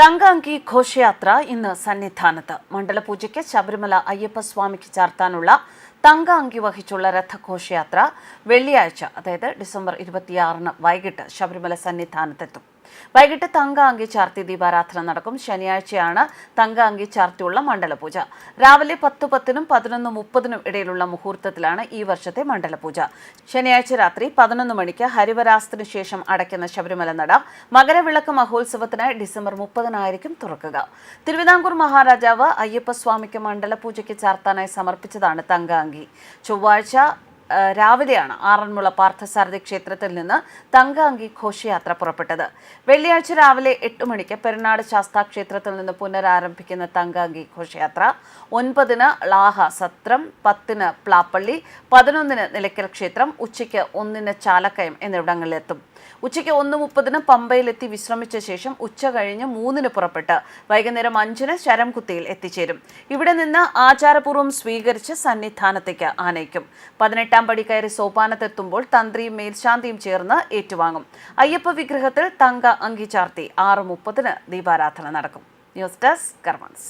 തങ്കാങ്കി ഘോഷയാത്ര ഇന്ന് സന്നിധാനത്ത്. മണ്ഡലപൂജയ്ക്ക് ശബരിമല അയ്യപ്പസ്വാമിക്ക് ചാർത്താനുള്ള തങ്കാങ്കി വഹിച്ചുള്ള രഥഘോഷയാത്ര വെള്ളിയാഴ്ച അതായത് ഡിസംബർ ഇരുപത്തിയാറിന് വൈകിട്ട് ശബരിമല സന്നിധാനത്തെത്തും. വൈകിട്ട് തങ്കാങ്കി ചാർത്തി ദീപാരാധന നടക്കും. ശനിയാഴ്ചയാണ് തങ്കാങ്കി ചാർത്തിയുള്ള മണ്ഡലപൂജ. രാവിലെ പത്ത് പത്തിനും പതിനൊന്ന് മുപ്പതിനും ഇടയിലുള്ള മുഹൂർത്തത്തിലാണ് ഈ വർഷത്തെ മണ്ഡലപൂജ. ശനിയാഴ്ച രാത്രി പതിനൊന്ന് മണിക്ക് ഹരിവരാസത്തിനു ശേഷം അടയ്ക്കുന്ന ശബരിമല നട. മകരവിളക്ക് മഹോത്സവത്തിന് ഡിസംബർ മുപ്പതിനായിരിക്കും തുറക്കുക. തിരുവിതാംകൂർ മഹാരാജാവ് അയ്യപ്പസ്വാമിക്ക് മണ്ഡലപൂജയ്ക്ക് ചാർത്താനായി സമർപ്പിച്ചതാണ് തങ്കാങ്കി. ചൊവ്വാഴ്ച രാവിലെയാണ് ആറന്മുള പാർത്ഥസാരഥി ക്ഷേത്രത്തിൽ നിന്ന് തങ്കാങ്കി ഘോഷയാത്ര പുറപ്പെട്ടത്. വെള്ളിയാഴ്ച രാവിലെ എട്ട് മണിക്ക് പെരുന്നാട് ശാസ്താ ക്ഷേത്രത്തിൽ നിന്ന് പുനരാരംഭിക്കുന്ന തങ്കാങ്കി ഘോഷയാത്ര. ഒൻപതിന് ളാഹ സത്രം പത്തിന് പ്ലാപ്പള്ളി പതിനൊന്നിന് നിലയ്ക്കൽ ക്ഷേത്രം ഉച്ചയ്ക്ക് ഒന്നിന് ചാലക്കയം എന്നിവിടങ്ങളിലെത്തും. ഉച്ചയ്ക്ക് ഒന്ന് മുപ്പതിന് പമ്പയിലെത്തി വിശ്രമിച്ച ശേഷം ഉച്ച കഴിഞ്ഞ് മൂന്നിന് പുറപ്പെട്ട് വൈകുന്നേരം അഞ്ചിന് ശരംകുത്തിയിൽ എത്തിച്ചേരും. ഇവിടെ നിന്ന് ആചാരപൂർവം സ്വീകരിച്ച് സന്നിധാനത്തേക്ക് ആനയിക്കും. പതിനെട്ടാം പടി കയറി സോപാനത്തെത്തുമ്പോൾ തന്ത്രിയും മേൽശാന്തിയും ചേർന്ന് ഏറ്റുവാങ്ങും. അയ്യപ്പ വിഗ്രഹത്തിൽ തങ്ക അങ്കി ചാർത്തി ആറ് മുപ്പതിന് ദീപാരാധന നടക്കും. News desk കർമൻസ്